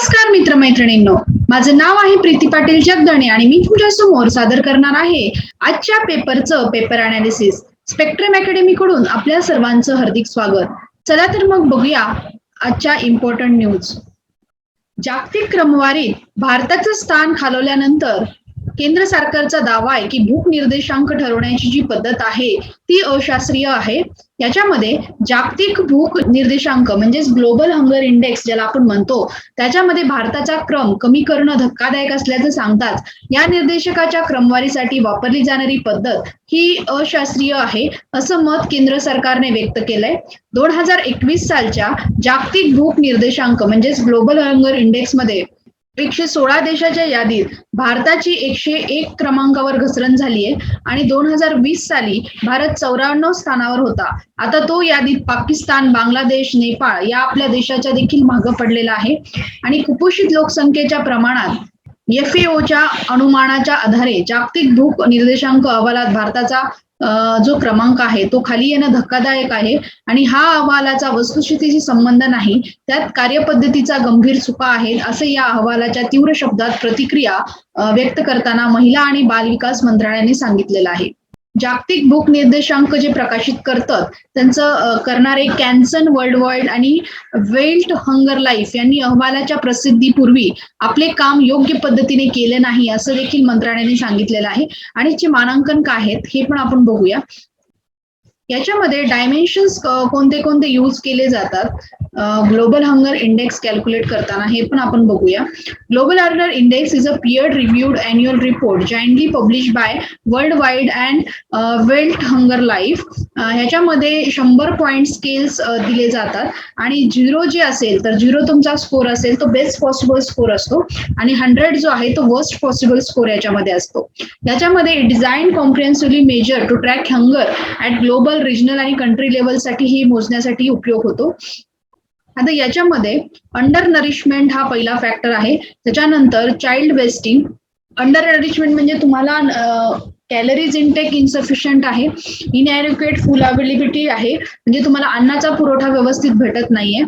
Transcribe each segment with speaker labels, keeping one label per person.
Speaker 1: नमस्कार मित्रमैत्रिणींनो. माझं नाव आहे प्रीती पाटील जगदणे आणि मी तुमच्यासमोर सादर करणार आहे आजच्या पेपरचं पेपर अनालिसिस स्पेक्ट्रम अकॅडमी कडून आपल्या सर्वांचं हार्दिक स्वागत. चला तर मग बघूया आजच्या इम्पॉर्टंट न्यूज जागतिक क्रमवारीत भारताचं स्थान खालवल्यानंतर केंद्र सरकारचा दावा आहे की भूक निर्देशांक ठरवण्याची जी पद्धत आहे ती अशास्त्रीय आहे. याच्यामध्ये जागतिक भूक निर्देशांक म्हणजेच ग्लोबल हंगर इंडेक्स ज्याला आपण म्हणतो त्याच्यामध्ये भारताचा क्रम कमी करणं धक्कादायक असल्याचं सांगतात. या निर्देशकाच्या क्रमवारीसाठी वापरली जाणारी पद्धत ही अशास्त्रीय आहे असं मत केंद्र सरकारने व्यक्त केलंय. दोन हजार एकवीस सालच्या जागतिक भूक निर्देशांक म्हणजेच ग्लोबल हंगर इंडेक्समध्ये एकशे सोळा देशाच्या यादीत भारताची एकशे एक क्रमांकावर घसरण झाली आहे. आणि दोन हजार वीस साली भारत चौऱ्याण्णव स्थानावर होता. आता तो यादीत पाकिस्तान बांगलादेश नेपाळ या आपल्या देशाच्या देखील मागं पडलेला आहे. आणि कुपोषित लोकसंख्येच्या प्रमाणात एफ एओच्या अनुमानाच्या आधारे जागतिक भूक निर्देशांक अहवालात भारताचा जो क्रमांक आहे तो खाली येणं धक्कादायक आहे आणि हा अहवालाचा वस्तुस्थितीशी संबंध नाही त्यात कार्यपद्धतीचा गंभीर चुका आहेत असे या अहवालाच्या तीव्र शब्दात प्रतिक्रिया व्यक्त करताना महिला आणि बालविकास मंत्रालयाने सांगितलेलं आहे. जागतिक भूक निर्देशांक जे प्रकाशित करतात त्यांचं करणारे कॅन्सन वर्ल्ड वाईड आणि वेल्ट हंगर लाईफ यांनी अहवालाच्या प्रसिद्धीपूर्वी आपले काम योग्य पद्धतीने केले नाही असं देखील मंत्रालयाने सांगितलेलं आहे. आणि जे मानांकन काय आहेत हे पण आपण बघूया. याच्यामध्ये डायमेन्शन्स कोणते कोणते यूज केले जातात? ग्लोबल हंगर इंडेक्स कॅल्क्युलेट करताना हे पण आपण बघूया. Global hunger index is a peer reviewed annual report jointly publish by world wide and Welt hunger life ह्याच्यामध्ये शंभर पॉईंट स्केल्स दिले जातात. आणि झिरो जे असेल तर झिरो तुमचा स्कोर असेल तो बेस्ट पॉसिबल स्कोर असतो. आणि हंड्रेड जो आहे तो वर्स्ट पॉसिबल स्कोर याच्यामध्ये असतो. याच्यामध्ये design comprehensively measure to track hunger at global regional आणि कंट्री लेवलसाठी ही मोजण्यासाठी उपयोग होतो. आता याच्यामध्ये अंडर नरिशमेंट हा पहिला फॅक्टर आहे. त्याच्यानंतर चाइल्ड वेस्टिंग अंडर नरिशमेंट म्हणजे तुम्हाला कॅलरीज इनटेक इन्सफिशियंट आहे. इनएरिक्युएट फुल अवेलेबिलिटी आहे. म्हणजे तुम्हाला अन्नाचा पुरवठा व्यवस्थित भेटत नाहीये.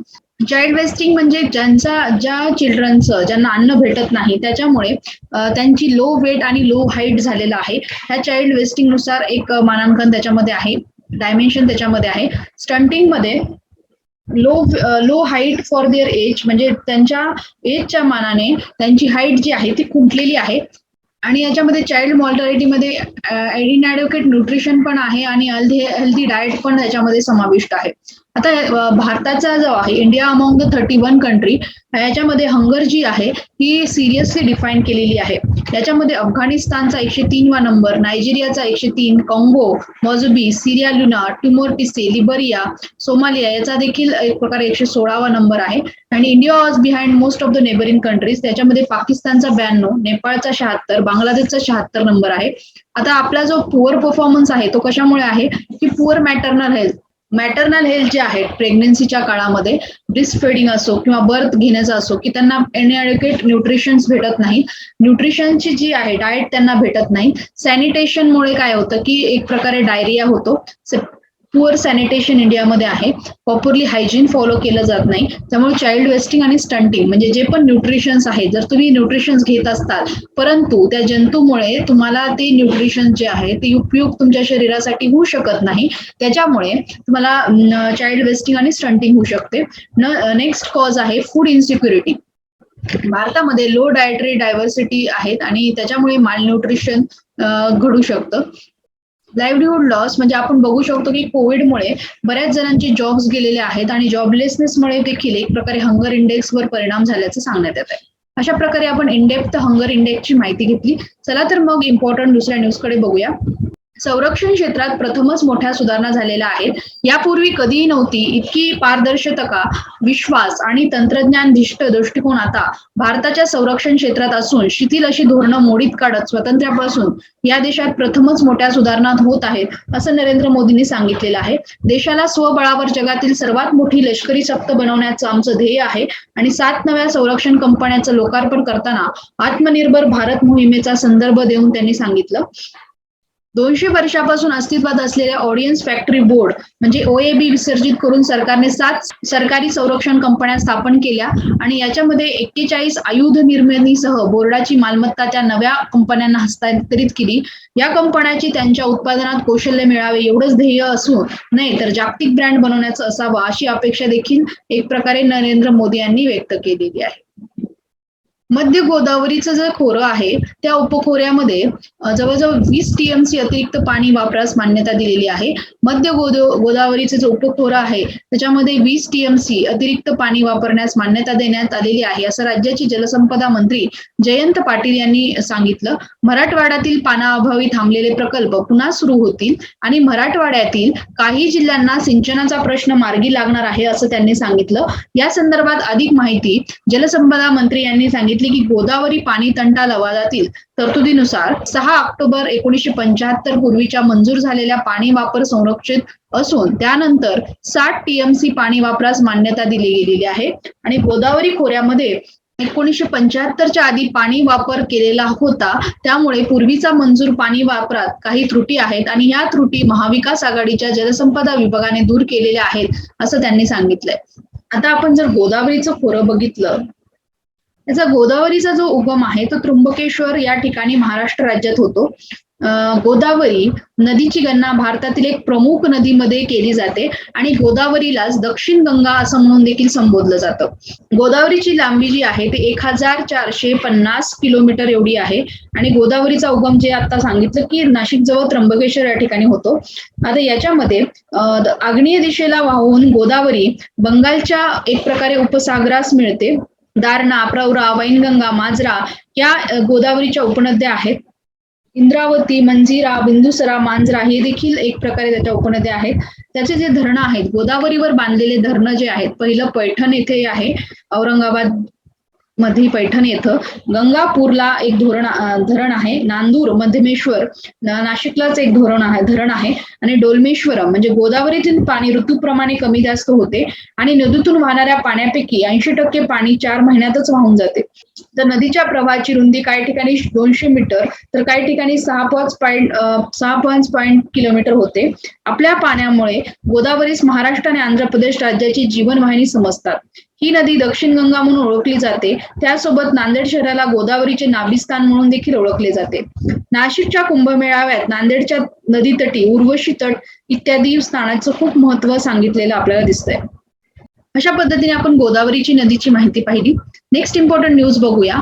Speaker 1: चाइल्ड वेस्टिंग म्हणजे ज्यांचा ज्या चिल्ड्रनचं ज्यांना अन्न भेटत नाही त्याच्यामुळे त्यांची लो वेट आणि लो हाईट झालेलं आहे. ह्या चाइल्ड वेस्टिंगनुसार एक मानांकन त्याच्यामध्ये आहे. डायमेन्शन त्याच्यामध्ये आहे. स्टंटिंगमध्ये low low height for their age म्हणजे त्यांच्या एजच्या मानाने त्यांची हाईट जी आहे ती खुंटलेली आहे. आणि याच्यामध्ये चाइल्ड मॉर्टॅलिटीमध्ये इनॲडव्होकेट न्यूट्रिशन पण आहे आणि हेल्दी हेल्दी डाएट पण त्याच्यामध्ये समाविष्ट आहे. आता भारताचा जो आहे India among the thirty one country याच्यामध्ये हंगर जी आहे ही सिरियसली डिफाईन केलेली आहे. याच्यामध्ये अफगाणिस्तानचा एकशे तीनवा नंबर नायजेरियाचा एकशे तीन कॉंगो मॉझुबी सिरिया लुना टिमोरटिसे लिबरिया सोमालिया याचा देखील एक प्रकारे एकशे सोळावा नंबर आहे. आणि India was behind most of the neighbouring countries त्याच्यामध्ये पाकिस्तानचा ब्याण्णव नेपाळचा शहात्तर बांगलादेशचा शहात्तर नंबर आहे. आता आपला जो पुअर परफॉर्मन्स आहे तो कशामुळे आहे? की poor maternal health maternal health जे आहे प्रेग्नन्सीच्या काळामध्ये ब्रिस्ट फेडिंग असो किंवा बर्थ घेण्याचा असो की त्यांना एनएडिकेट न्यूट्रिशन्स भेटत नाही न्यूट्रिशनची जी आहे डाएट त्यांना भेटत नाही सॅनिटेशनमुळे काय होतं की एक प्रकारे डायरिया होतो. पुअर सॅनिटेशन इंडियामध्ये आहे. प्रॉपरली हायजीन फॉलो केलं जात नाही. त्यामुळे चाइल्ड वेस्टिंग आणि स्टंटिंग म्हणजे जे पण न्यूट्रिशन्स आहे जर तुम्ही न्यूट्रिशन्स घेत असताल परंतु त्या जंतूमुळे तुम्हाला ते न्यूट्रिशन जे आहे ते उपयोग तुमच्या शरीरासाठी होऊ शकत नाही. त्याच्यामुळे तुम्हाला चाइल्ड वेस्टिंग आणि स्टंटिंग होऊ शकते. नेक्स्ट कॉज आहे फूड इन्सिक्युरिटी भारतामध्ये लो डायटरी डायव्हर्सिटी आहेत आणि त्याच्यामुळे मालन्यूट्रिशन घडू शकतं. लाईव्हलीहूड लॉस म्हणजे आपण बघू शकतो की कोविडमुळे बऱ्याच जणांचे जॉब्स गेलेले आहेत आणि जॉबलेसनेसमुळे देखील एक प्रकारे हंगर इंडेक्सवर परिणाम झाल्याचं सांगण्यात येत आहे अशा प्रकारे आपण इंडेप्थ हंगर इंडेक्सची माहिती घेतली. चला तर मग इम्पॉर्टंट दुसऱ्या न्यूजकडे बघूया. संरक्षण क्षेत्रात प्रथमच मोठ्या सुधारणा झालेल्या आहेत. यापूर्वी कधीही नव्हती इतकी पारदर्शकता विश्वास आणि तंत्रज्ञानधिष्ठ दृष्टिकोन आता भारताच्या संरक्षण क्षेत्रात असून शिथिल अशी धोरणं मोडीत काढत स्वातंत्र्यापासून या देशात प्रथमच मोठ्या सुधारणा होत आहेत असं नरेंद्र मोदींनी सांगितलेलं आहे. देशाला स्वबळावर जगातील सर्वात मोठी लष्करी सक्त बनवण्याचं आमचं ध्येय आहे आणि सात नव्या संरक्षण कंपन्यांचं लोकार्पण करताना आत्मनिर्भर भारत मोहिमेचा संदर्भ देऊन त्यांनी सांगितलं. दोनशे वर्षापासून अस्तित्वात असलेल्या ऑडियन्स फॅक्टरी बोर्ड म्हणजे ओएबी विसर्जित करून सरकारने सात सरकारी संरक्षण कंपन्या स्थापन केल्या आणि याच्यामध्ये एक्केचाळीस आयुध निर्मितीसह बोर्डाची मालमत्ता त्या नव्या कंपन्यांना हस्तांतरित केली. या कंपन्याची त्यांच्या उत्पादनात कौशल्य मिळावे एवढंच ध्येय असून नाही तर जागतिक ब्रँड बनवण्याचं असावं अशी अपेक्षा देखील एक प्रकारे नरेंद्र मोदी यांनी व्यक्त केलेली आहे. मध्य गोदावरीचं जे खोरं आहे त्या उपखोऱ्यामध्ये जवळजवळ वीस टीएमसी अतिरिक्त पाणी वापरास मान्यता दिलेली आहे. मध्य गोद गोदावरीचं जे उपखोरं आहे त्याच्यामध्ये वीस टीएमसी अतिरिक्त पाणी वापरण्यास मान्यता देण्यात आलेली आहे असं राज्याचे जलसंपदा मंत्री जयंत पाटील यांनी सांगितलं. मराठवाड्यातील पाण्याअभावी थांबलेले प्रकल्प पुन्हा सुरू होतील आणि मराठवाड्यातील काही जिल्ह्यांना सिंचनाचा प्रश्न मार्गी लागणार आहे असं त्यांनी सांगितलं. या संदर्भात अधिक माहिती जलसंपदा मंत्री यांनी सांगितलं. की गोदावरी पाणी तंटा लवादातील तरतुदीनुसार सहा ऑक्टोबर एकोणीसशे पंच्याहत्तर पूर्वीच्या मंजूर झालेल्या पाणी वापर संरक्षित असून त्यानंतर साठ टीएमसी पाणी वापरास मान्यता दिली गेलेली आहे. आणि गोदावरी खोऱ्यामध्ये एकोणीसशे पंच्याहत्तरच्या आधी पाणी वापर केलेला होता. त्यामुळे पूर्वीचा मंजूर पाणी वापरात काही त्रुटी आहेत आणि या त्रुटी महाविकास आघाडीच्या जलसंपदा विभागाने दूर केलेल्या आहेत असं त्यांनी सांगितलंय. आता आपण जर गोदावरीचं खोरं बघितलं त्याचा गोदावरीचा जो उगम आहे तो त्र्यंबकेश्वर या ठिकाणी महाराष्ट्र राज्यात होतो. गोदावरी नदीची गणना भारतातील एक प्रमुख नदीमध्ये केली जाते आणि गोदावरीलाच दक्षिण गंगा असं म्हणून देखील संबोधलं जातं. गोदावरीची लांबी जी आहे ती एक हजार चारशे पन्नास किलोमीटर एवढी आहे आणि गोदावरीचा उगम जे आता सांगितलं की नाशिक जवळ त्र्यंबकेश्वर या ठिकाणी होतो. आता याच्यामध्ये आग्नेय दिशेला वाहून गोदावरी बंगालच्या एक प्रकारे उपसागरास मिळते. दारणा प्रवरा वैनगंगा माजरा या गोदावरीच्या उपनद्या आहेत. इंद्रावती मंजिरा बिंदुसरा मांजरा हे देखील एक प्रकारे त्याच्या उपनद्या आहेत. त्याचे जे धरणं आहेत गोदावरीवर बांधलेले धरणं जे आहेत पहिलं पैठण येथे आहे औरंगाबाद मधील पैठण येथं गंगापूरला एक धोरण धरण आहे. नांदूर मध्यमेश्वर नाशिकलाच एक धोरण आहे धरण आहे. आणि डोलमेश्वरम म्हणजे गोदावरीतील पाणी ऋतूप्रमाणे कमी जास्त होते आणि नदीतून वाहणाऱ्या पाण्यापैकी ऐंशी टक्के पाणी चार महिन्यातच वाहून जाते. तर नदीच्या प्रवाहाची रुंदी काही ठिकाणी दोनशे मीटर तर काही ठिकाणी सहा पाच पॉईंट सहा पाच पॉईंट किलोमीटर होते. आपल्या पाण्यामुळे गोदावरीस महाराष्ट्र आणि आंध्र प्रदेश राज्याची जीवनवाहिनी समजतात. ही नदी दक्षिण गंगा म्हणून ओळखली जाते. त्यासोबत नांदेड शहराला गोदावरीचे नाभिस्थान म्हणून देखील ओळखले जाते. नाशिकच्या कुंभमेळाव्यात नांदेडच्या नदीतटी उर्वशी तट इत्यादी स्थानाचं खूप महत्त्व सांगितलेलं आपल्याला दिसतंय. अशा पद्धतीने आपण गोदावरीची नदीची माहिती पाहिली. नेक्स्ट इम्पॉर्टंट न्यूज बघूया.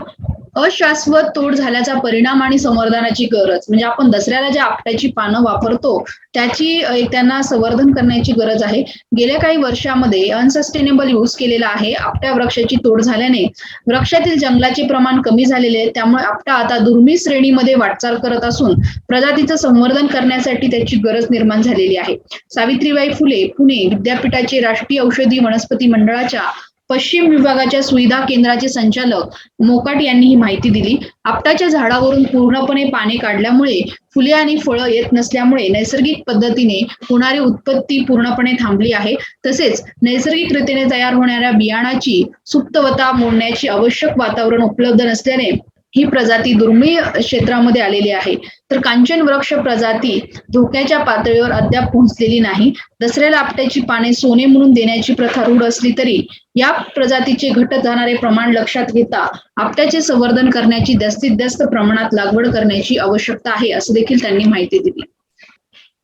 Speaker 1: अशाश्वत तोड झाल्याचा परिणाम आणि संवर्धनाची गरज. म्हणजे आपण दसऱ्याला ज्या आपट्याची पानं वापरतो त्याची एक त्यांना संवर्धन करण्याची गरज आहे. गेल्या काही वर्षामध्ये अनसस्टेनेबल यूज केलेला आहे आपट्या वृक्षाची तोड झाल्याने. वृक्षातील जंगलाचे प्रमाण कमी झालेले आहे. त्यामुळे आपटा आता दुर्मिळ श्रेणीमध्ये वाटचाल करत असून प्रजातीचं संवर्धन करण्यासाठी त्याची गरज निर्माण झालेली आहे. सावित्रीबाई फुले पुणे विद्यापीठाचे राष्ट्रीय औषधी वनस्पती मंडळाच्या पश्चिम विभागाच्या सुविधा केंद्राचे संचालक मोकाट यांनी ही माहिती दिली. आपटाच्या झाडावरून पूर्णपणे पाने काढल्यामुळे फुले आणि फळं येत नसल्यामुळे नैसर्गिक पद्धतीने होणारी उत्पत्ती पूर्णपणे थांबली आहे. तसेच नैसर्गिक रीतीने तयार होणाऱ्या बियाणाची सुप्तवता मोडण्याची आवश्यक वातावरण उपलब्ध नसल्याने ही प्रजाती दुर्मिळ क्षेत्रामध्ये आलेली आहे. तर कांचन वृक्ष प्रजाती धोक्याच्या पातळीवर अद्याप पोहोचलेली नाही. दसऱ्याला आपट्याची पाने सोने म्हणून देण्याची प्रथा रूढ असली तरी या प्रजातीचे घटत जाणारे प्रमाण लक्षात घेता आपट्याचे संवर्धन करण्याची जास्तीत जास्त प्रमाणात लागवड करण्याची आवश्यकता आहे असं देखील त्यांनी माहिती दिली.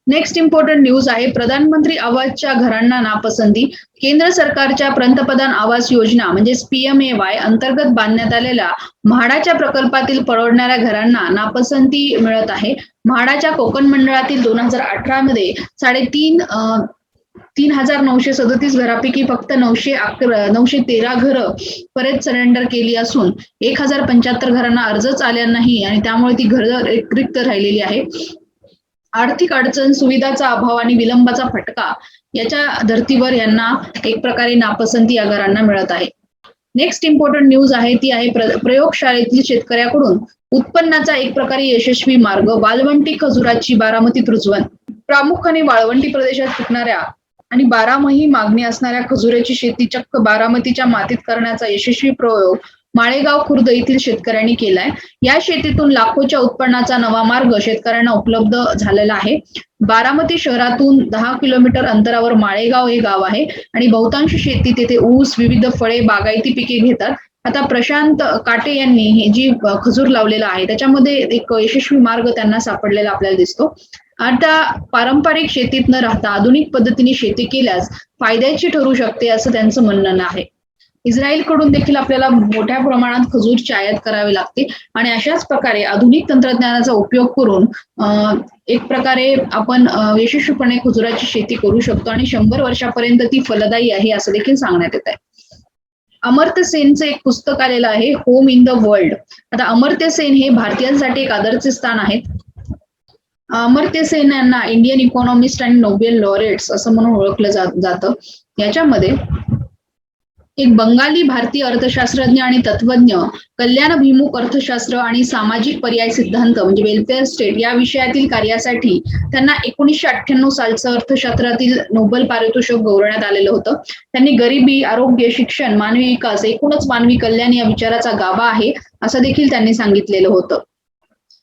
Speaker 1: नेक्स्ट इम्पॉर्टंट न्यूज आहे. प्रधानमंत्री आवासच्या घरांना नापसंती. केंद्र सरकारच्या पंतप्रधान आवास योजना म्हणजेच पीएमएवाय अंतर्गत बांधण्यात आलेल्या म्हाडाच्या प्रकल्पातील परवडणाऱ्या घरांना नापसंती मिळत आहे. म्हाडाच्या कोकण मंडळातील दोन हजार अठरा मध्ये साडेतीन तीन हजार नऊशे सदतीस घरापैकी फक्त नऊशे अकरा नऊशे तेरा घरं परत सरेंडर केली असून एक हजार पंच्याहत्तर घरांना अर्जच आल्या नाही आणि त्यामुळे ती घरं रिक्त राहिलेली आहे. आर्थिक अडचण सुविधाचा अभाव आणि विलंबाचा फटका याच्या धर्तीवर यांना एक प्रकारे नापसंती या घरांना मिळत आहे. नेक्स्ट इम्पॉर्टंट न्यूज आहे ती आहे प्रयोगशाळेतील शेतकऱ्याकडून उत्पन्नाचा एक प्रकारे यशस्वी मार्ग वालवंटी खजुराची बारामतीत रुजवण प्रामुख्याने वाळवंटी प्रदेशात पिकणाऱ्या आणि बारामही मागणी असणाऱ्या खजुराची शेती चक्क बारामतीच्या मातीत करण्याचा यशस्वी प्रयोग माळेगाव खुर्द येथील शेतकऱ्यांनी केलाय. या शेतीतून लाखोच्या उत्पन्नाचा नवा मार्ग शेतकऱ्यांना उपलब्ध झालेला आहे. बारामती शहरातून दहा किलोमीटर अंतरावर माळेगाव हे गाव आहे आणि बहुतांश शेती तेथे ऊस विविध फळे बागायती पिके घेतात. आता प्रशांत काटे यांनी हे जी खजूर लावलेला आहे त्याच्यामध्ये एक यशस्वी मार्ग त्यांना सापडलेला आपल्याला दिसतो. आता पारंपरिक शेतीत न राहता आधुनिक पद्धतीने शेती केल्यास फायद्याची ठरू शकते असं त्यांचं म्हणणं आहे. इस्रायलकडून देखील आपल्याला मोठ्या प्रमाणात खजूरची आयात करावी लागते आणि अशाच प्रकारे आधुनिक तंत्रज्ञानाचा उपयोग करून एक प्रकारे आपण यशस्वीपणे खजुराची शेती करू शकतो आणि शंभर वर्षापर्यंत ती फलदायी आहे असं देखील सांगण्यात येत आहे. अमर्त्य सेनचं एक पुस्तक आलेलं आहे होम इन द वर्ल्ड आता अमर्त्य सेन हे भारतीयांसाठी एक आदर्श स्थान आहेत. अमर्त्य सेन यांना इंडियन इकॉनॉमिस्ट आणि नोबेल लॉरेट्स असं म्हणून ओळखलं जातं. याच्यामध्ये एक बंगाली भारतीय अर्थशास्त्रज्ञ आणि तत्वज्ञ कल्याणभिमुख अर्थशास्त्र आणि सामाजिक पर्याय सिद्धांत म्हणजे वेलफेअर स्टेट या विषयातील कार्यासाठी त्यांना एकोणीसशे अठ्ठ्याण्णव सालचं अर्थशास्त्रातील नोबेल पारितोषिक गौरवण्यात आलेलं होतं. त्यांनी गरिबी आरोग्य शिक्षण मानवी विकास एकूणच मानवी कल्याण या विचाराचा गाभा आहे असं देखील त्यांनी सांगितलेलं होतं.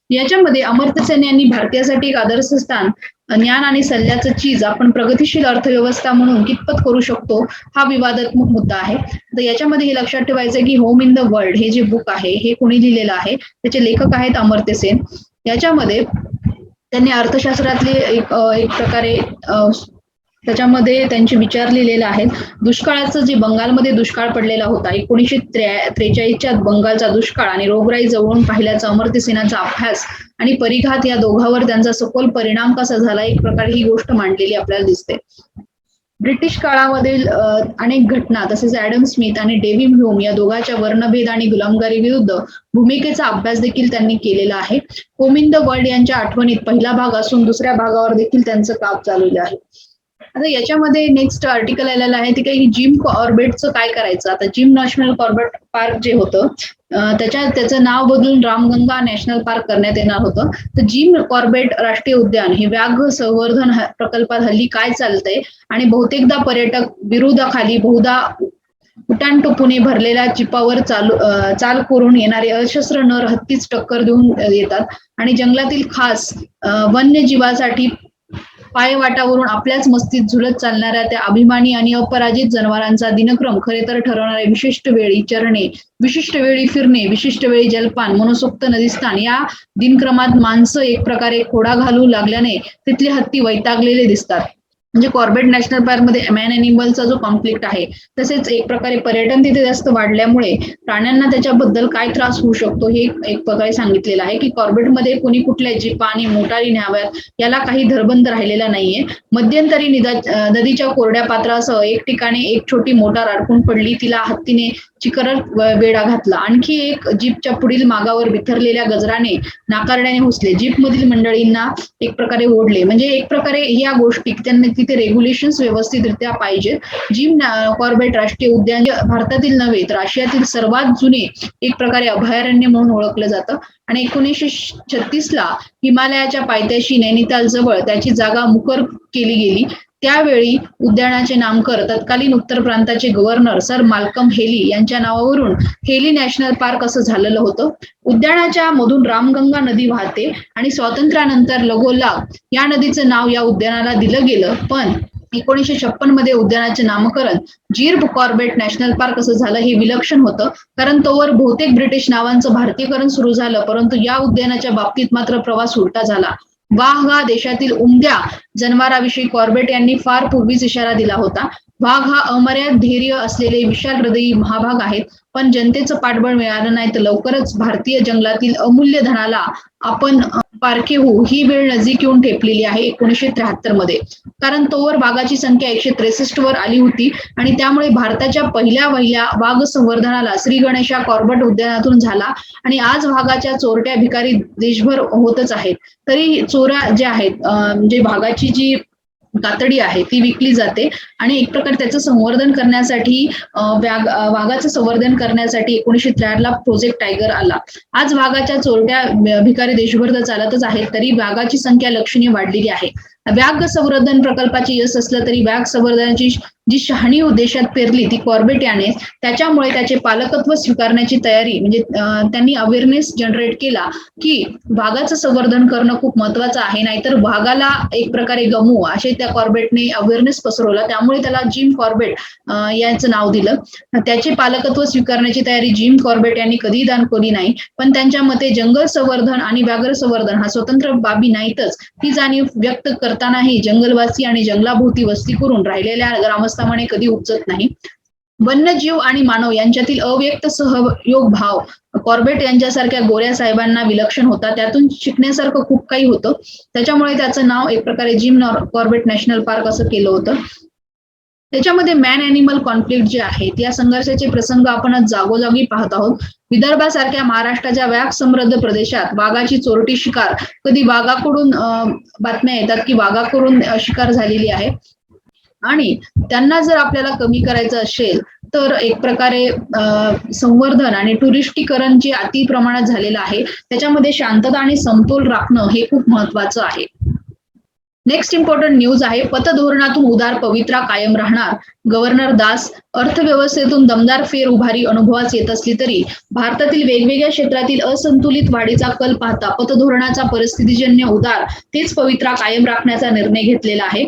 Speaker 1: याच्यामध्ये अमर्त्य सेन यांनी भारतीयासाठी एक आदर्श स्थान ज्ञान आणि सल्ल्याचं चीज आपण प्रगतीशील अर्थव्यवस्था म्हणून कितपत करू शकतो हा विवादात्मक मुद्दा आहे. तर याच्यामध्ये हे लक्षात ठेवायचं की होम इन द वर्ल्ड हे जे बुक आहे हे कोणी लिहिलेलं आहे त्याचे लेखक आहेत अमर्त्य सेन. याच्यामध्ये त्यांनी अर्थशास्त्रातले एक एक प्रकारे अ, त्याच्यामध्ये त्यांचे विचार लिहिलेले आहेत. दुष्काळाचं जे बंगालमध्ये दुष्काळ पडलेला होता एकोणीसशे त्रेचाळीसच्या बंगालचा दुष्काळ आणि रोगराई जवळून पाहिल्याचा अमर्त्यसेनाचा अभ्यास आणि परिघात या दोघांवर त्यांचा सखोल परिणाम कसा झाला एक प्रकारे ही गोष्ट मांडलेली आपल्याला दिसते. ब्रिटिश काळामधील अनेक घटना तसेच ऍडम स्मिथ आणि डेव्हिम ह्यूम या दोघांच्या वर्णभेद आणि गुलामगारी विरुद्ध भूमिकेचा अभ्यास देखील त्यांनी केलेला आहे. कोमिंद वर्ल्ड यांच्या आठवणीत पहिला भाग असून दुसऱ्या भागावर देखील त्यांचं काम चालवलं आहे. आता याच्यामध्ये नेक्स्ट आर्टिकल आलेलं आहे. ते काही जिम कॉर्बेटचं काय करायचं? आता जिम नॅशनल कॉर्बेट पार्क जे होतं त्याच्या त्याचं नाव बदलून रामगंगा नॅशनल पार्क करण्यात येणार होतं. तर जिम कॉर्बेट राष्ट्रीय उद्यान हे व्याघ्र संवर्धन प्रकल्पात हल्ली काय चालतंय? आणि बहुतेकदा पर्यटक विरोधाखाली बहुधा उटाणटोपूने भरलेल्या चिपावर चालू चाल करून येणारे अशस्त्र नर हत्तीच टक्कर देऊन येतात. आणि जंगलातील खास वन्यजीवासाठी पायवाटावरून आपल्याच मस्तीत झुलत चालणाऱ्या त्या अभिमानी आणि अपराजित जनावरांचा दिनक्रम खरे तर ठरवणारे विशिष्ट वेळी चरणे विशिष्ट वेळी फिरणे विशिष्ट वेळी जलपान मनसोक्त नदीस्थान या दिनक्रमात माणसं एक प्रकारे खोडा घालू लागल्याने तिथले हत्ती वैतागलेले दिसतात. म्हणजे कॉर्बेट नॅशनल पार्कमध्ये मॅन अॅनिमलचा जो कॉन्फ्लिक्ट आहे तसेच एक प्रकारे पर्यटन तिथे जास्त वाढल्यामुळे प्राण्यांना त्याच्याबद्दल काय त्रास होऊ शकतो हे एक- प्रकारे सांगितलेलं आहे की कॉर्बेटमध्ये कोणी कुठल्या जीपा आणि मोटारी न्याव्यात याला काही धरबंद राहिलेला नाहीये. मध्यंतरी निदा नदीच्या कोरड्या पात्रासह एक ठिकाणी एक छोटी मोटार अडकून पडली तिला हत्तीने चिकरत वेढा घातला. आणखी एक जीपच्या पुढील मागावर बिथरलेल्या गजराने नाकारड्याने हुसले. जीपमधील मंडळींना एक प्रकारे ओढले. म्हणजे एक प्रकारे या गोष्टी त्यांनी तिथे रेग्युलेशन व्यवस्थितरित्या पाहिजेत जिम कॉर्बेट राष्ट्रीय उद्यान भारतातील नव्हे तर आशियातील सर्वात जुने एक प्रकारे अभयारण्य म्हणून ओळखलं जातं. आणि एकोणीसशे छत्तीस ला हिमालयाच्या पायथ्याशी नैनिताल जवळ त्याची जागा मुकर केली गेली. त्यावेळी उद्यानाचे नामकर तत्कालीन उत्तर प्रांताचे गव्हर्नर सर माल्कम हेली यांच्या नावावरून हेली नॅशनल पार्क असं झालेलं होतं. उद्यानाच्या मधून रामगंगा नदी वाहते आणि स्वातंत्र्यानंतर लगोलाग या नदीचं नाव या उद्यानाला दिलं गेलं. पण एकोणीसशे छप्पनमध्ये उद्यानाचे नामकरण जीर्ब कॉर्बेट नॅशनल पार्क असं झालं हे विलक्षण होतं. कारण तोवर बहुतेक ब्रिटिश नावांचं भारतीयकरण सुरू झालं परंतु या उद्यानाच्या बाबतीत मात्र प्रवास उलटा झाला. वाह वाह देशातील उमद्या जनावराविषयी कॉर्बेट यांनी फार पूर्वीच इशारा दिला होता. वाघ हा अमर्याद धैर्य असलेले विशाल हृदयी महाभाग आहेत. पण जनतेचं पाठबळ मिळालं नाही तर लवकरच भारतीय जंगलातील अमूल्य धनाला आपण पारखे होऊ. ही वेळ नजीक येऊन ठेपलेली आहे एकोणीसशे त्र्याहत्तरमध्ये. कारण तोवर वाघाची संख्या एकशे त्रेसष्ट वर आली होती आणि त्यामुळे भारताच्या पहिल्या वहिल्या वाघ संवर्धनाला श्री गणेशा कॉर्बट उद्यानातून झाला आणि आज वाघाच्या चोरट्या भिकारी देशभर होतच आहेत. तरी चोऱ्या ज्या आहेत म्हणजे वाघाची जी कातडी आहे ती विकली जाते. आणि एक प्रकारे त्याचं संवर्धन करण्यासाठी व्याग- वाघाचं संवर्धन करण्यासाठी एकोणीसशे ला प्रोजेक्ट टायगर आला. आज वाघाच्या चोरट्या भिकारी देशभर तर चालतच आहेत तरी वाघाची संख्या लक्षणीय वाढलेली आहे. व्याघ संवर्धन प्रकल्पाची यश असलं तरी व्याघ संवर्धनाची जी शहाणी हो देशात पेरली ती कॉर्बेट याने त्याच्यामुळे त्याचे पालकत्व स्वीकारण्याची तयारी म्हणजे त्यांनी अवेअरनेस जनरेट केला की वाघाचं संवर्धन करणं खूप महत्वाचं आहे नाहीतर वाघाला एक प्रकारे गमू असे त्या कॉर्बेटने अवेअरनेस पसरवला. त्यामुळे त्याला जिम कॉर्बेट याचं नाव दिलं. त्याचे पालकत्व स्वीकारण्याची तयारी जिम कॉर्बेट यांनी कधी दान केली नाही पण त्यांच्या मते जंगल संवर्धन आणि व्याघ्र संवर्धन हा स्वतंत्र बाबी नाहीतच. ती जाणीव व्यक्त करतानाही जंगलवासी आणि जंगलाभोवती वस्ती करून राहिलेल्या ग्रामस्थ ग्रामस्थांमध्ये कधी उपजत नाही. वन्यजीव आणि मानव यांच्यातील अव्यक्त सहयोग भाव कॉर्बेट यांच्यासारख्या गोऱ्या साहेबांना विलक्षण होता. त्यातून शिकण्यासारखं खूप काही होतं. त्याच्यामुळे त्याचं नाव एक प्रकारे जिम कॉर्बेट नॅशनल पार्क असं केलं होतं. त्याच्यामध्ये मॅन अॅनिमल कॉन्फ्लिक्ट जे आहेत या संघर्षाचे प्रसंग आपण जागोजागी पाहत आहोत. विदर्भासारख्या महाराष्ट्राच्या व्याप समृद्ध प्रदेशात वाघाची चोरटी शिकार कधी वाघाकडून बातम्या येतात की वाघाकडून शिकार झालेली आहे. आणि त्यांना जर आपल्याला कमी करायचं असेल तर एक प्रकारे संवर्धन आणि टुरिस्टीकरण जे अति प्रमाणात झालेलं आहे त्याच्यामध्ये शांतता आणि समतोल राखणं हे खूप महत्वाचं आहे. नेक्स्ट इम्पॉर्टंट न्यूज आहे पतधोरणातून उदार पवित्रा कायम राहणार. गव्हर्नर दास अर्थव्यवस्थेतून दमदार फेर उभारी अनुभवास येत असली तरी भारतातील वेगवेगळ्या क्षेत्रातील असंतुलित वाढीचा कल पाहता पतधोरणाचा परिस्थितीजन्य उदार तेच पवित्रा कायम राखण्याचा निर्णय घेतलेला आहे.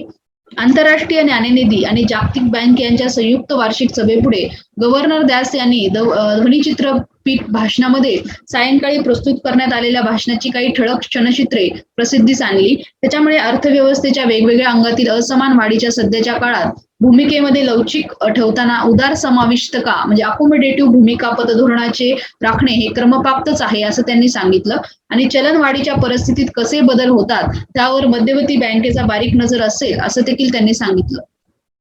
Speaker 1: आंतरराष्ट्रीय नाणेनिधी आणि जागतिक बँक यांच्या संयुक्त वार्षिक सभेपुढे गव्हर्नर दास यांनी ध्वनिचित्र पीठ भाषणामध्ये सायंकाळी प्रस्तुत करण्यात आलेल्या भाषणाची काही ठळक क्षणचित्रे प्रसिद्धीस आणली त्याच्यामुळे अर्थव्यवस्थेच्या वेगवेगळ्या अंगातील असमान वाढीच्या सध्याच्या काळात भूमिकेमध्ये लवचिक ठेवताना उदार समाविष्टता म्हणजे अकोमोडेटिव्ह भूमिका पतधोरणाचे राखणे हे क्रमप्राप्तच आहे असं त्यांनी सांगितलं. आणि चलनवाढीच्या परिस्थितीत कसे बदल होतात त्यावर मध्यवर्ती बँकेचा बारीक नजर असेल असं देखील त्यांनी सांगितलं.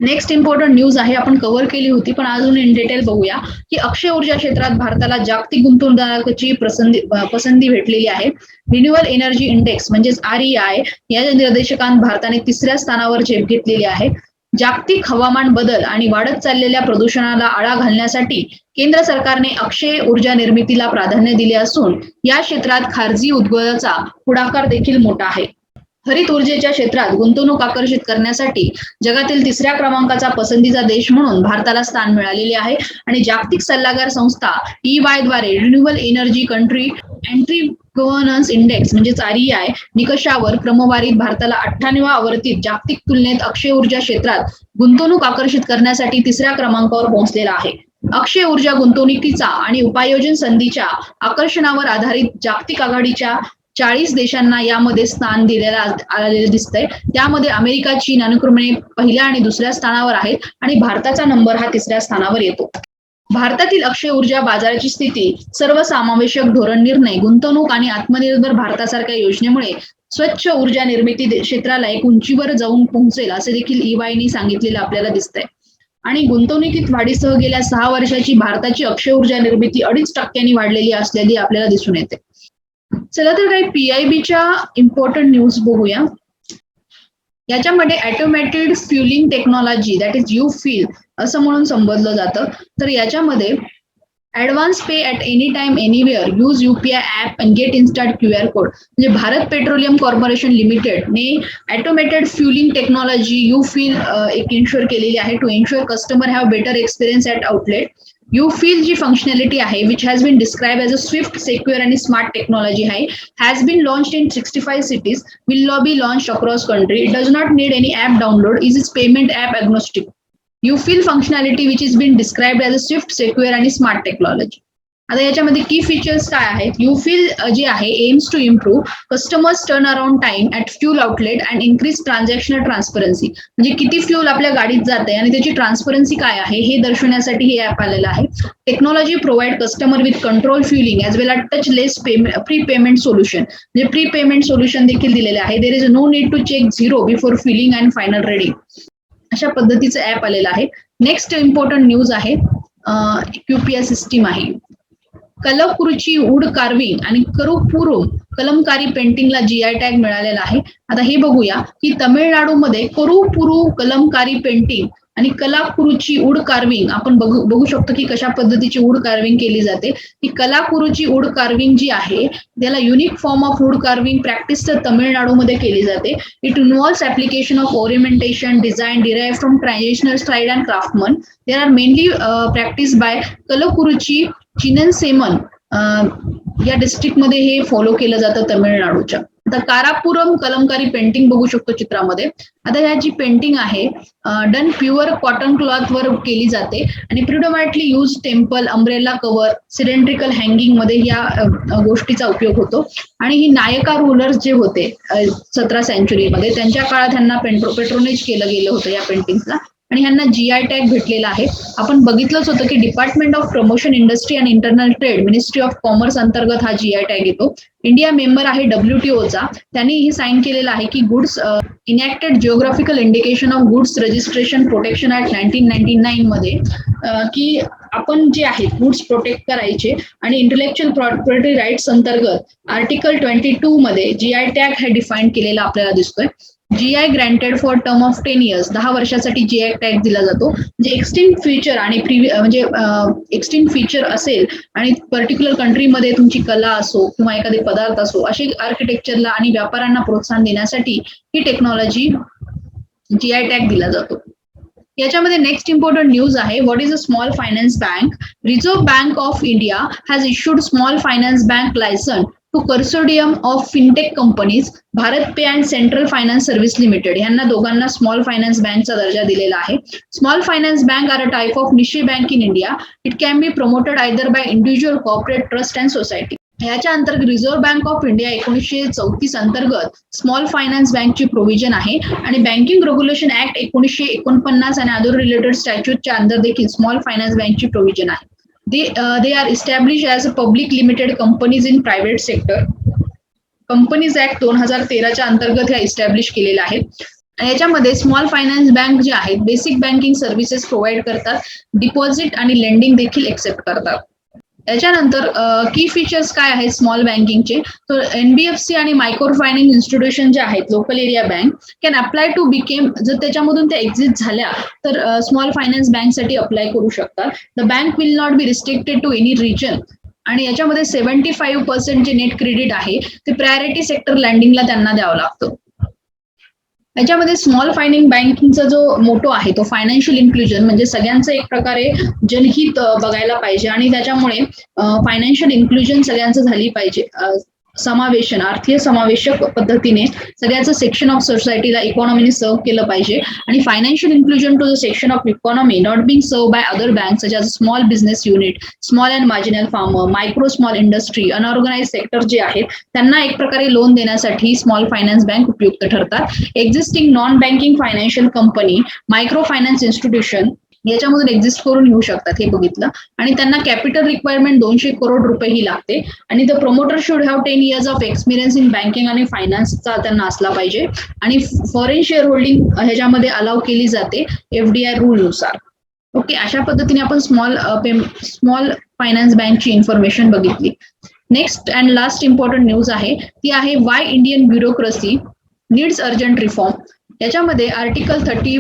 Speaker 1: नेक्स्ट इम्पॉर्टंट न्यूज आहे आपण कव्हर केली होती पण अजून इन डिटेल बघूया की अक्षय ऊर्जा क्षेत्रात भारताला जागतिक गुंतवणूकदारांची पसंती पसंती भेटलेली आहे. रिन्युअल एनर्जी इंडेक्स म्हणजेच आरईआय या निर्देशकांत भारताने तिसऱ्या स्थानावर झेप घेतलेली आहे. जागतिक हवामान बदल आणि वाढत चाललेल्या प्रदूषणाला आळा घालण्यासाठी केंद्र सरकारने अक्षय ऊर्जा निर्मितीला प्राधान्य दिले असून या क्षेत्रात खाजगी उद्योगाचा पुढाकार देखील मोठा आहे. हरित ऊर्जेच्या क्षेत्रात गुंतवणूक आकर्षित करण्यासाठी जगातील तिसऱ्या क्रमांकाचा पसंतीचा देश म्हणून भारताला स्थान मिळालेले आहे. आणि जागतिक सल्लागार संस्था E वायद्वारे renewable energy country entry governance index म्हणजेच आरईआय निकषावर क्रमवारीत भारताला अठ्ठ्याण्णव आवर्तीत जागतिक तुलनेत अक्षय ऊर्जा क्षेत्रात गुंतवणूक आकर्षित करण्यासाठी तिसऱ्या क्रमांकावर पोहोचलेला आहे. अक्षय ऊर्जा गुंतवणुकीचा आणि उपाययोजन संधीच्या आकर्षणावर आधारित जागतिक आघाडीच्या चाळीस देशांना यामध्ये स्थान दिलेलं आलेलं दिसतंय. त्यामध्ये अमेरिका चीन अनुक्रमे पहिल्या आणि दुसऱ्या स्थानावर आहेत आणि भारताचा नंबर हा तिसऱ्या स्थानावर येतो. भारतातील अक्षय ऊर्जा बाजाराची स्थिती सर्वसमावेशक धोरण निर्णय गुंतवणूक आणि आत्मनिर्भर भारतासारख्या योजनेमुळे स्वच्छ ऊर्जा निर्मिती क्षेत्राला एक उंचीवर जाऊन पोहोचेल असे देखील ईवायनी सांगितलेलं आपल्याला दिसतंय. आणि गुंतवणुकीत वाढीसह गेल्या सहा वर्षाची भारताची अक्षय ऊर्जा निर्मिती अडीच टक्क्यांनी वाढलेली असलेली आपल्याला दिसून येते. चला तर काही पीआयबीच्या इम्पॉर्टंट न्यूज बघूया. याच्यामध्ये automated fuelling technology that is UFill असं म्हणून संबोधलं जातं. तर याच्यामध्ये advance pay at any time anywhere use UPI app and get instant QR R code म्हणजे भारत पेट्रोलियम कॉर्पोरेशन लिमिटेडने automated fuelling technology you feel एक इन्शुअर केलेली आहे to ensure customer have better experience at outlet UFill G functionality आहे which has been describe as a swift secure आणि smart technology आहे has been launch in sixty five cities will now be launch across country it does not need any app download is is payment app agnostic you feel functionality which is been describe as a swift secure आणि smart technology आता याच्यामध्ये की features काय आहेत? You feel जे आहे aims to improve customers turn around time at fuel outlet and increase transactional transparency म्हणजे किती फ्यूल आपल्या गाडीत जाते आणि त्याची ट्रान्सपरन्सी काय आहे हे दर्शवण्यासाठी हे ऍप आलेलं आहे. Technology provide customer with control fuelling as well a touchless payment pre payment solution म्हणजे प्री पेमेंट सोल्युशन देखील दिलेले आहे. There is no need to check zero before filling and final reading अशा पद्धतीचं ऍप आलेलं आहे. नेक्स्ट इम्पॉर्टंट न्यूज आहे QPI system आहे. कलकुरची वूड कार्विंग आणि करुपुरु कलमकारी पेंटिंगला जीआय टॅग मिळालेला आहे. आता हे बघूया की तमिळनाडूमध्ये करुपुरू कलमकारी पेंटिंग आणि कलाकुरूची उड कार्विंग आपण बघू बघू शकतो की कशा पद्धतीची उड कार्विंग केली जाते. ही कलाकुरूची उड कार्विंग जी आहे त्याला unique form of wood carving practice तर तमिळनाडूमध्ये केली जाते. It involves application of ornamentation design derive from traditional style and craftsman there are mainly practice by Kallakurichi Chinna Salem या डिस्ट्रिक्टमध्ये हे फॉलो केलं जातं तमिळनाडूच्या. आता कारापुरम कलमकारी पेंटिंग बघू शकतो चित्रामध्ये. आता ह्या जी पेंटिंग आहे डन प्युअर कॉटन क्लॉथ वर केली जाते. आणि predominantly use temple umbrella cover cylindrical हँगिंगमध्ये या गोष्टीचा उपयोग होतो. आणि ही नायका रुलर्स जे होते सतरा सेंचुरीमध्ये त्यांच्या काळात त्यांना पेट्रो पेट्रोनेज केलं गेलं होतं या पेंटिंगला आणि ह्यांना जीआय टॅग भेटलेला आहे. आपण बघितलंच होतं की department of promotion industry and internal trade ministry of commerce अंतर्गत हा जीआय टॅग येतो. इंडिया मेंबर आहे डब्ल्यूटीओचा त्यांनी ही साईन केलेलं आहे की goods enacted geographical indication of goods registration protection act nineteen ninety nine मध्ये की आपण जे आहेत गुड्स प्रोटेक्ट करायचे आणि इंटलेक्च्युअल प्रॉपर्टी राईट्स अंतर्गत आर्टिकल ट्वेंटी टू मध्ये जीआय टॅग हे डिफाईन केलेला आपल्याला दिसतोय. GI granted for term of ten years दहा वर्षासाठी जीआय टॅग दिला जातो. म्हणजे एक्सटिंग फीचर आणि प्रिव्हि म्हणजे एक्सटिंग फीचर असेल आणि पर्टिक्युलर कंट्रीमध्ये तुमची कला असो किंवा एखादे पदार्थ असो असे आर्किटेक्चरला आणि व्यापाऱ्यांना प्रोत्साहन देण्यासाठी ही टेक्नॉलॉजी जीआय टॅग दिला जातो. याच्यामध्ये नेक्स्ट इम्पॉर्टंट न्यूज आहे. What is a small finance bank reserve bank of India has issued small finance bank licence to consortium of fintech companies BharatPe and central finance service limited यांना दोघांना small finance बँकचा दर्जा दिलेला आहे. Small finance bank are a type of niche bank in India it can be promoted either by individual corporate trust and society याच्या अंतर्गत reserve bank of India एकोणीसशे चौतीस अंतर्गत स्मॉल फायनान्स बँकची प्रोव्हिजन आहे. आणि बँकिंग रेग्युलेशन ऍक्ट एकोणीसशे एकोणपन्नास आणि अदर रिलेटेड स्टॅच्यूटच्या अंदर देखील स्मॉल फायनान्स बँकची प्रोव्हिजन आहे. They they are are established a public limited companies in private sector companies act दोन हजार तेराच्या अंतर्गत ह्या इस्टॅब्लिश केलेल्या आहेत. आणि याच्यामध्ये स्मॉल फायनान्स बँक जे आहेत बेसिक बँकिंग सर्व्हिसेस प्रोव्हाइड करतात. डिपॉझिट आणि लेंडिंग देखील एक्सेप्ट करतात. याच्यानंतर की फीचर्स काय आहेत स्मॉल बँकिंगचे तर एनबीएफसी आणि मायक्रो फायनान्स इन्स्टिट्यूशन जे आहेत local area bank can apply to become जर त्याच्यामधून त्या एक्झिट झाल्या तर स्मॉल फायनान्स बँकसाठी अप्लाय करू शकतात. The bank will not be restricted to any region आणि याच्यामध्ये सेव्हन्टी फाईव्ह पर्सेंट जे नेट क्रेडिट आहे ते प्रायोरिटी सेक्टर लँडिंगला त्यांना द्यावं लागतं. त्याच्यामध्ये स्मॉल फायनिंग बँकिंगचा जो मोटो आहे तो फायनान्शियल इन्क्लुजन म्हणजे सगळ्यांचं एक प्रकारे जनहित बघायला पाहिजे. आणि त्याच्यामुळे फायनान्शियल इन्क्लुजन सगळ्यांचं झाली पाहिजे. समावेशन आर्थिक समावेशक पद्धतीने सगळ्याचं सेक्शन ऑफ सोसायटीला इकॉनॉमीने सर्व केलं पाहिजे. आणि financial inclusion to the section of economy not being serve by other bank such as small business unit small and marginal farmer micro small industry unorganise sector जे आहेत त्यांना एक प्रकारे लोन देण्यासाठी स्मॉल फायनान्स बँक उपयुक्त ठरतात. Existing non banking financial company micro finance institution याच्यामधून exist करून येऊ शकतात हे बघितलं. आणि त्यांना कॅपिटल रिक्वायरमेंट दोनशे करोड रुपये ही लागते. आणि the promoter should have ten years of experience in banking आणि फायनान्सचा त्यांना असला पाहिजे. आणि फॉरेन शेअर होल्डिंग ह्याच्यामध्ये अलाव केली जाते एफडीआय रूल नुसार. ओके अशा पद्धतीने आपण स्मॉल स्मॉल फायनान्स बँकची इन्फॉर्मेशन बघितली. Next and last important news आहे. ती आहे why Indian bureaucracy needs urgent reform याच्यामध्ये article thirty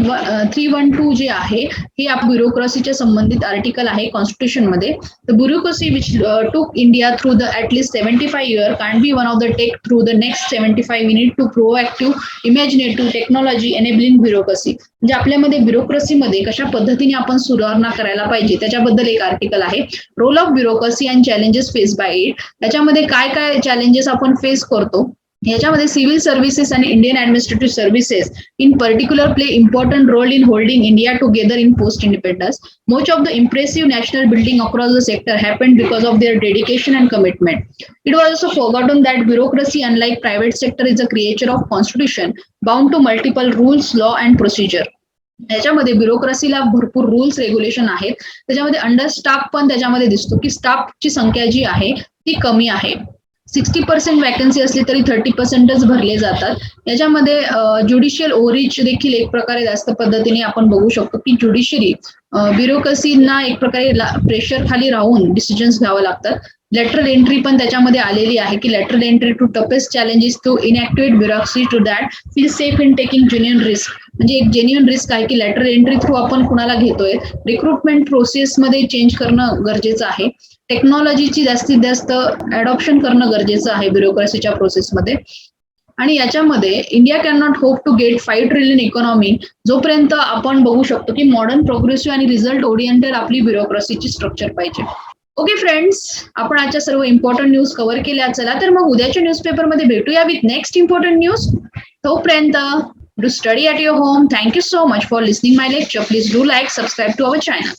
Speaker 1: three one two जे आहे हे आप ब्युरोक्रसीच्या संबंधित आर्टिकल आहे कॉन्स्टिट्यूशनमध्ये. The bureaucracy which took India through the at least seventy five year can be one of the take through the next seventy five minute to proactive imaginative technology enabling bureaucracy म्हणजे आपल्यामध्ये ब्युरोक्रसीमध्ये कशा पद्धतीने आपण सुधारणा करायला पाहिजे त्याच्याबद्दल एक आर्टिकल आहे. Role of bureaucracy and challenges face by it त्याच्यामध्ये काय काय चॅलेंजेस आपण फेस करतो? याच्यामध्ये सिव्हिल सर्व्हिसेस आणि Indian administrative services in particular play important role in holding India together in post independence. Most of the impressive national building across the sector happen because of their dedication and commitment it was also forgotten that bureaucracy unlike private sector is a creature of constitution bound to multiple rules law and procedure याच्यामध्ये ब्युरोक्रसीला भरपूर rules regulation आहेत. त्याच्यामध्ये under staff पण त्याच्यामध्ये दिसतो की स्टाफची संख्या जी आहे ती कमी आहे. सिक्स्टी पर्सेंट वॅकन्सी असली तरी थर्टी पर्सेंटच भरले जातात. याच्यामध्ये ज्युडिशियल ओरिच देखील एक प्रकारे जास्त पद्धतीने आपण बघू शकतो की ज्युडिशरी ब्युरोक्रेसीना एक प्रकारे प्रेशर खाली राहून डिसिजन्स घ्यावं लागतात. लेटरल एंट्री पण त्याच्यामध्ये आलेली आहे की lateral entry to toughest challenges to inactivate bureaucracy to that feel safe in taking genuine risk म्हणजे एक जेन्युअन रिस्क आहे की लेटरल एंट्री थ्रू आपण कुणाला घेतोय? रिक्रुटमेंट प्रोसेसमध्ये चेंज करणं गरजेचं आहे. टेक्नॉलॉजीची जास्तीत जास्त ॲडॉप्शन करणं गरजेचं आहे ब्युरोक्रेसीच्या प्रोसेसमध्ये आणि याच्यामध्ये India can not hope to get five trillion economy जोपर्यंत आपण बघू शकतो की मॉडर्न प्रोग्रेसिव्ह आणि रिझल्ट ओरिएंटेड आपली ब्युरोक्रेसीची स्ट्रक्चर पाहिजे. ओके फ्रेंड्स आपण आजच्या सर्व इम्पॉर्टंट न्यूज कव्हर केल्या चला तर मग उद्याच्या न्यूजपेपरमध्ये भेटूया विथ नेक्स्ट इम्पॉर्टंट न्यूज तोपर्यंत do study at your home thank you so much for listening my lecture please do like subscribe to our channel